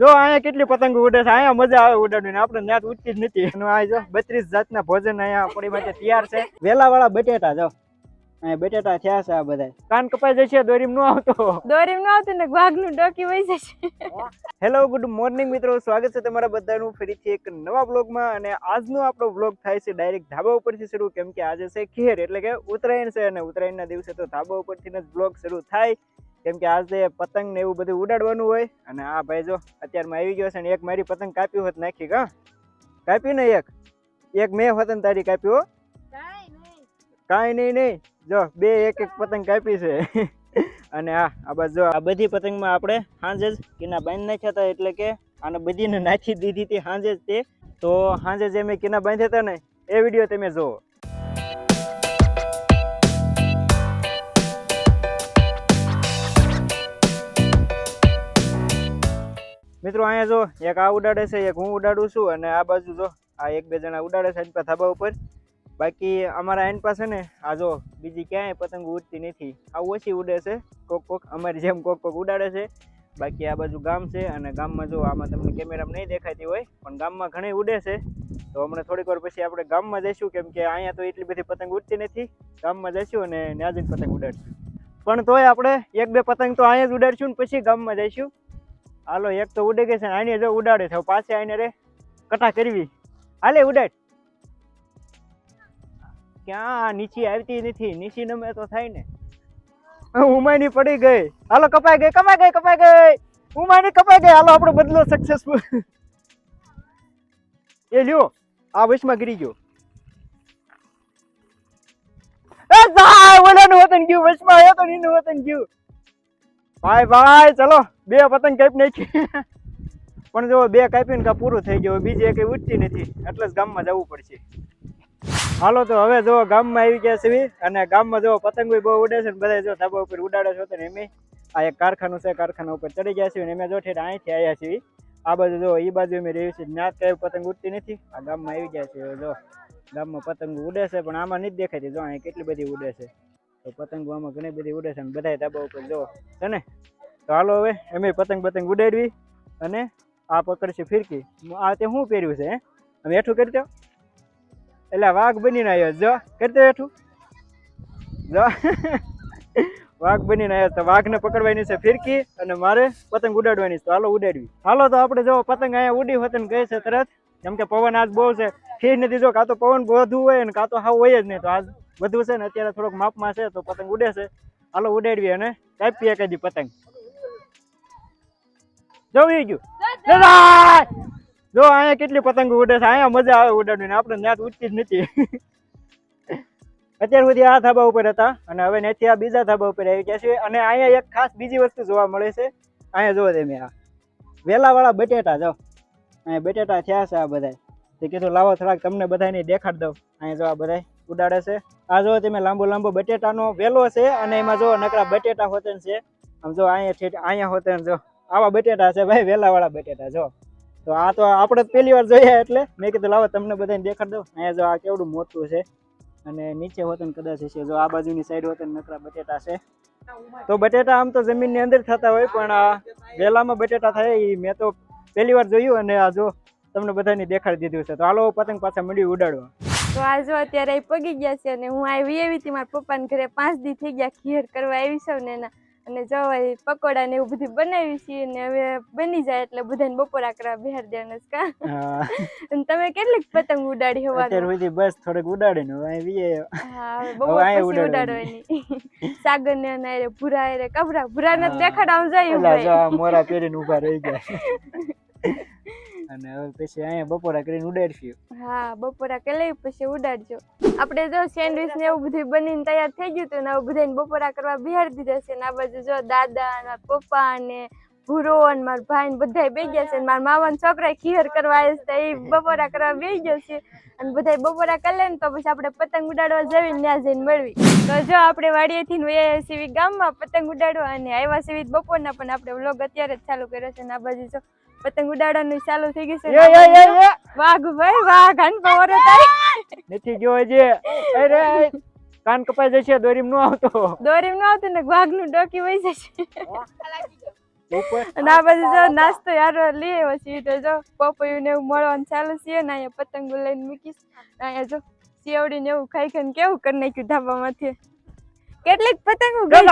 જો અહીંયા કેટલી પતંગો ઉડે છે અહીંયા મજા આવે ઉડાડવાની. આપણે ત્યાં ઉડતી જ નથી. એનું આ જો બત્રીસ જાતના ભોજન અહીંયા આપણી માટે તૈયાર છે. વેલા વાળા બટેટા જો. અહીંયા બટેટા થયા છે આ બધા કાન કપાઈ જશે દોરીમ નો આવતો. દોરીમ ન આવતું ને વાઘનું ડોકી વહી જશે. હેલો ગુડ મોર્નિંગ મિત્રો. સ્વાગત છે તમારા બધાનું ફરીથી એક નવા બ્લોગમાં અને આજનો આપણો બ્લોગ થાય છે ડાયરેક્ટ ધાબા ઉપરથી શરૂ કેમ કે આજે છે ખેર એટલે કે ઉત્તરાયણ છે. અને ઉત્તરાયણના દિવસે તો ધાબા ઉપરથી જ બ્લોગ શરૂ થાય. કેમ કે આજે પતંગ ને એવું બધું ઉડાડવાનું હોય. અને આ ભાઈ જો અત્યારમાં આવી ગયો છે ને એક મારી પતંગ કાપી હોત નાખી કા કાપી ને એક? એક મેં હોત ને તારી કાપ્યું કાંઈ નહીં. નહીં જો બે એક એક પતંગ કાપી છે. અને આ આ બસ જો આ બધી પતંગમાં આપણે સાંજે જ કિના બાંધી નાખ્યા હતા એટલે કે આને બધીને નાખી દીધી હતી સાંજે જ તે. તો સાંજે જે મેં કિના બાંધ્યા હતા ને એ વીડિયો તમે જુઓ મિત્રો, અહીંયા જો એક આ ઉડાડે છે, એક હું ઉડાડું છું અને આ બાજુ જો આ એક બે જણા ઉડાડે છે એની થાબા ઉપર. બાકી અમારા એન પાસે ને આ જો બીજી ક્યાંય પતંગ ઉડતી નથી. આ ઓછી ઉડે છે, કોક કોક અમારી જેમ કોક કોક ઉડાડે છે. બાકી આ બાજુ ગામ છે અને ગામમાં જો આમાં તમને કેમેરામાં નહીં દેખાતી હોય, પણ ગામમાં ઘણી ઉડે છે. તો હમણાં થોડીક વાર પછી આપણે ગામમાં જઈશું, કેમ કે અહીંયા તો એટલી બધી પતંગ ઉડતી નથી. ગામમાં જઈશું અને જઈને પતંગ ઉડાડશું. પણ તોય આપણે એક બે પતંગ તો અહીંયા જ ઉડાડશું ને પછી ગામમાં જઈશું. હાલો, એક તો ઉડે ગઈ છે આને જો ઉડાડે છે. પાસે આને રે કટા કરવી. હાલે, ઉડાડ. ક્યાં નીચી આવતી નથી. નીચી નમે તો થાય ને. ઉમાની પડી ગઈ. હાલો, કપાઈ ગઈ કપાઈ ગઈ કપાઈ ગઈ. ઉમાની કપાઈ ગઈ. હાલો, આપણો બદલો સક્સેસફુલ એ લ્યો, આ વચમાં ગીરી ગયો. એ જા ઓલાનું વતન ગયું વચમાં આવ્યો તો ને વતન ગયું. ભાઈ ભાઈ, ચલો. બે પતંગ કાપી નાખી. પણ જો બે કાપીને કા પૂરું થઈ ગયું બીજી કંઈ ઉઠતી નથી. એટલે જ ગામમાં જવું પડશે. હાલો તો હવે જો ગામમાં આવી ગયા છે અને ગામમાં જો પતંગો બહુ ઉડે છે બધા જો ધાબા ઉપર ઉડાડે છે ને એમ આ એક કારખાનું છે, કારખાના ઉપર ચડી ગયા છે અને અમે જો ઠેઠ અહીંથી આવ્યા છીએ. આ બાજુ જો એ બાજુ અમે રહી છીએ જ્ઞાત કઈ પતંગ ઉડતી નથી. આ ગામમાં આવી ગયા છે જો. ગામમાં પતંગ ઉડે છે, પણ આમાં નથી દેખાતી. જો અહીં કેટલી બધી ઉડે છે. તો પતંગો આમાં ઘણી બધી ઉડે છે અને બધા ધાબા ઉપર જો. છે ને? તો હાલો હવે એમે પતંગ પતંગ ઉડાડવી અને આ પકડશે ફિરકી. આ તે શું પહેર્યું છે અમે હેઠું કરી દો. એટલે વાઘ બનીને આવ્યો. જો, કરી દો હેઠું. જો. વાઘ બનીને આવ્યો. તો વાઘને પકડવાની છે ફિરકી અને મારે પતંગ ઉડાડવાની છે. હાલો ઉડાડવી. હાલો, તો આપણે જો પતંગ અહીંયા ઉડી હોત ને ગઈ છે તરત. કેમ કે પવન આજ બહુ છે. ફીર નથી જો, કાં તો પવન વધુ હોય ને કાં તો હાવ હોય જ નહીં. તો આજ વધુ છે ને, અત્યારે થોડોક માપમાં છે, તો પતંગ ઉડે છે. હાલો, ઉડાડવી અને કાપીએ કદી પતંગ. જોઈ ગયું! જો અહીંયા કેટલી પતંગો ઉડે છે અહીંયા મજા આવે ઉડાડવાની આપણે ત્યાં ઉડતી જ નથી. અત્યાર સુધી આ ધાબા ઉપર હતા અને હવે નથી આ બીજા ધાબા ઉપર આવી ગયા છે અને અહીંયા એક ખાસ બીજી વસ્તુ જોવા મળે છે. અહીંયા જોવો તમે આ. વેલાવાળા બટેટા જો. અહીંયા બટેટા થયા છે આ બધા તે કીધું લાવો થોડાક તમને બધાને દેખાડ દઉં. અહીંયા જો આ બધા ઉડાડે છે. આ જો તમે લાંબો લાંબો બટેટાનો વેલો છે અને એમાં જો નકરા બટેટા હોતે છે. આમ જો અહીંયા અહીંયા હોતે જો. આવા બટેટા છે ભાઈ, વેલાવાળા બટેટા જો. તો આ તો આપણે પહેલી વાર જોયા એટલે મેં કીધું, લાવો તમને બધાને દેખાડ દઉં. અહીંયા જો આ કેવડું મોટું છે અને નીચે હોતન કદાચ છે જો આ બાજુની સાઈડ હોતન નકરા બટેટા છે. તો બટેટા આમ તો જમીનની અંદર થતા હોય, પણ આ વેલામાં બટેટા થાય એ મેં તો પહેલી વાર જોયું અને આ જો તમને બધાને દેખાડી દીધું છે. તો હાલો, પતંગ પાછા મંડી ઉડાડવા. તો આ જો અત્યારે પગી ગયા છે અને હું આવી એવી હતી મારા પપ્પાને ઘરે. પાંચ દી થઈ ગયા ખીર કરવા આવી છું ને. એના અને જો હવે પકોડા ને એવું બધું બનાવી છીએ ને હવે બની જાય એટલે બધાને બપોરા કરવા બિહાર દેવાના છે કા. અને તમે કેટલીક પતંગ ઉડાડી અત્યાર હોવાનું સુધી બસ થોડીક ઉડાડી નું હવે અહીં વીએ. હા હવે હવે અહીંયા પછી ઉડાડવાની. સાગર ને અને ભૂરા હારે કબરા ભૂરા ને હા. દેખાડાવું જાય મોરા પહેરીને ઊભા રહી ગયા અને હવે પછી અહીંયા બપોરા કરીને ઉડાડશું. હા, બપોરા કે લઈ પછી ઉડાડજો. આપણે જો સેન્ડવિચ ને એવું બધું બનીને તૈયાર થઈ ગયું હતું ને હવે બધાને બપોરા કરવા બિહાડી દીધા છે ને આ બાજુ જો દાદા અને પપ્પા ને ભૂરો અને મારા ભાઈ ને બધા બે ગયા છે મારા મામા ને છોકરા ખીર કરવા આવે છે એ બપોરા કરવા બે ગયો છે. અને બધા બપોરા કરી લે ને તો પછી આપણે પતંગ ઉડાડવા જવી ત્યાં જઈને મળવી. તો જો આપણે વાડીએથી વયા સીવી ગામમાં પતંગ ઉડાડવા અને આવ્યા સીવી બપોરના પણ આપણે વ્લોગ અત્યારે જ ચાલુ કર્યો છે ને આ બાજુ જો પતંગ ઉડાડવાનું ચાલુ થઈ ગયું છે. વાઘ ભાઈ વાઘ હન પવર થાય નથી ગયો હજી. અરે કાન કપાઈ જશે દોરીમ નો આવતો. દોરીમ નો આવતું ને વાઘનું ડોકી વહી જશે. ના આ જો નાસ્તો યાર લઈ આવ્યો છીએ તો જો પપૈયું ને એવું મળવાનું ચાલુ છે ને અહીંયા પતંગો લઈને મૂકીશ. અહીંયા જો સેવડી ને એવું ખાઈ ખાઈને કેવું કરી નાખ્યું ધાબામાંથી. કેટલીક પતંગો ગઈ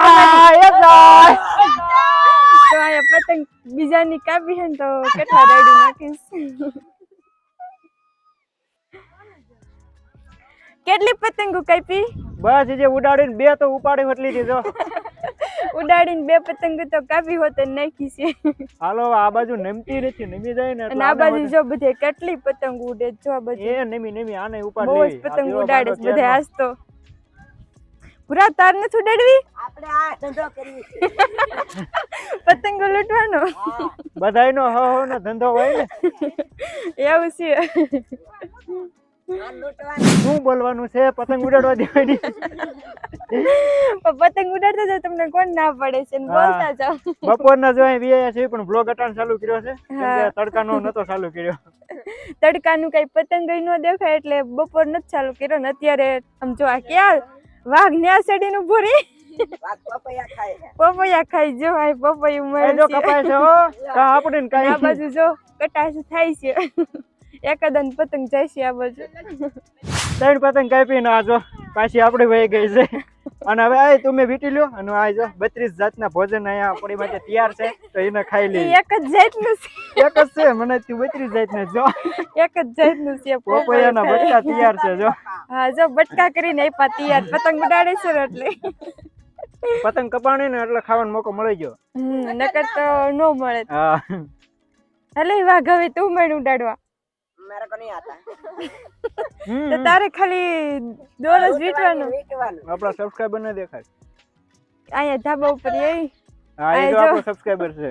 તો અહીંયા પતંગ બીજાની કાપી ને તો કેટલા રેડી નાખીશ. કેટલી પતંગો કાપી? બસ જે ઉડાડીને બે તો ઉપાડી એટલી દીધો ઉડાડીને બે પતંગો તો કાપી હોત નાખી છે. હાલો આ બાજુ નમતી નથી નમી જાય ને આ બાજુ જો બધે કેટલી પતંગ ઉડે જો બધે એ નમી નમી આને ઉપાડ લેવી. પતંગ ઉડાડે બધે આજ તો. પૂરા તાર નથી ઉડાડવી આપણે આ ધંધો કરીએ છીએ. પતંગો લૂંટવાનો? બધાયનો હો હો નો ધંધો હોય ને. એવું છે. શું બોલવાનું છે? પતંગ ઉડાડવા દેવાની. પતંગ ઉડાડતા જાવ તમને કોણ ના પડે છે ને બોલતા જાવ બપોરના જો અહીં છે પણ બ્લોગ અટાણ ચાલુ કર્યો છે. હા. તડકાનો નતો ચાલુ કર્યો. તડકાનું કઈ પતંગ ન દેખાય એટલે બપોર નથી ચાલુ કર્યો ને અત્યારે આમ જો આ ક્યાં વાઘ ન્યા સડીને ઊભો રહી પપૈયા ખાય છે. પપૈયા ખાઈ જો આ પપૈયું એ મળે જો કપાય છે હો કા આપણે ને આ બાજુ જો કટાશ થાય છે. એકદન પતંગ જાય છે આ બાજુ. ત્રણ પતંગ કાપીને આ જો પાછી આપણે વહી ગઈ છે. અને હવે આ તમે વીટી લ્યો અને આ જો બત્રીસ જાતના ભોજન અહીંયા આપણી માટે તૈયાર છે તો એને ખાઈ લે એક જ જાતનું છે. એક જ છે મને બત્રીસ જાતના જો એક જ જાતનું છે પોપૈયાના બટકા તૈયાર છે જો. હા જો બટકા કરીને આપ્યા તૈયાર. પતંગ ઉડાડે છે એટલે. પતંગ કપાણી ને એટલે ખાવાનો મોકો મળી ગયો. નકર તો નો મળે. હા. એટલે વાઘ હવે તું મેળ ઉડાડવા. કો આતા. તો તારે ખાલી દોરસ વીટવાનું વીંટવાનું. આપણા સબસ્ક્રાઇબર ને દેખાય. અહીંયા ધાબા ઉપર એ. હા એ જો. આપણો સબસ્ક્રાઇબર છે.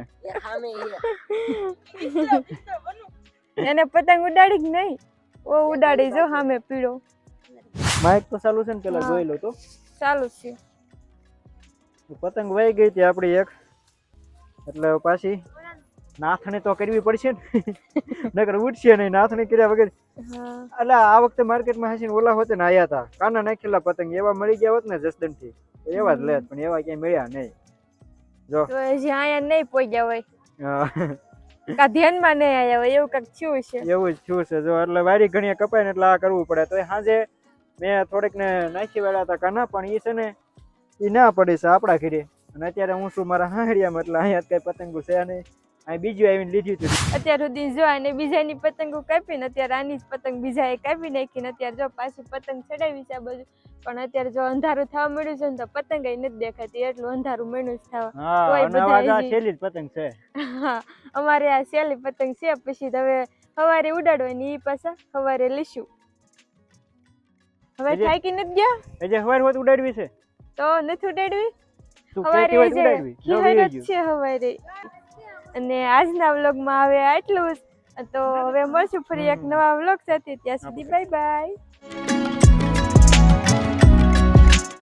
એને પતંગ ઉડાડી જ નહીં? ઓ ઉડાડી જો સામે પીળો. માઇક તો ચાલુ છે ને પેલા જોઈ લો તો. ચાલુ છે. પતંગ વહી ગઈ હતી આપણી એક. એટલે પાછી નાથણી તો કરવી પડશે ને. નકર ઉઠશે નહીં નાથણી કર્યા વગર. એટલે આ વખતે માર્કેટમાં હસીને ઓલા હોતે ને આયા હતા કાના નાખેલા પતંગ એવા મળી ગયા હોત ને જસદનથી એવા જ લેત પણ એવા ક્યાંય મળ્યા નહીં. જો. હજી આયા નહીં પહોંચ્યા હોય. કા ધ્યાનમાં નહીં આયા હોય એવું કાંઈક થયું છે એવું જ થયું છે જો. એટલે વારી ઘણી કપાય ને એટલે આ કરવું પડે. તો સાંજે મેં થોડીક ને નાખી વાળ્યા હતા કાના પણ એ છે ને એ ના પડે છે આપણા ઘરે. અને અત્યારે હું છું મારા હાંડિયા એટલે અહીંયા કઈ પતંગો છે નહીં. અહીં બીજું આવીને લીધી હતી અત્યાર સુધી જો અને બીજાની પતંગો કાપીને અત્યારે આની જ પતંગ બીજાએ કાપી નાખીને અત્યારે જો પાછી પતંગ ચડાવી છે આ બાજુ પણ અત્યારે જો અંધારું થવા મળ્યું છે ને તો પતંગ નથી દેખાતી એટલું અંધારું મળ્યું જ થવા છેલ્લી પતંગ છે. હા અમારે આ સેલી પતંગ છે પછી હવે સવારે ઉડાડવાની એ પાછા સવારે લીશું. હવે થાકી નથી ગયા? હજી સવારે હોત ઉડાડવી છે. તો નથી ઉડાડવી? સવારે છે સવારે. અને આજના વ્લોગમાં હવે આટલું જ. તો હવે મળશું ફરી એક નવા વ્લોગ સાથે. ત્યાં સુધી બાય બાય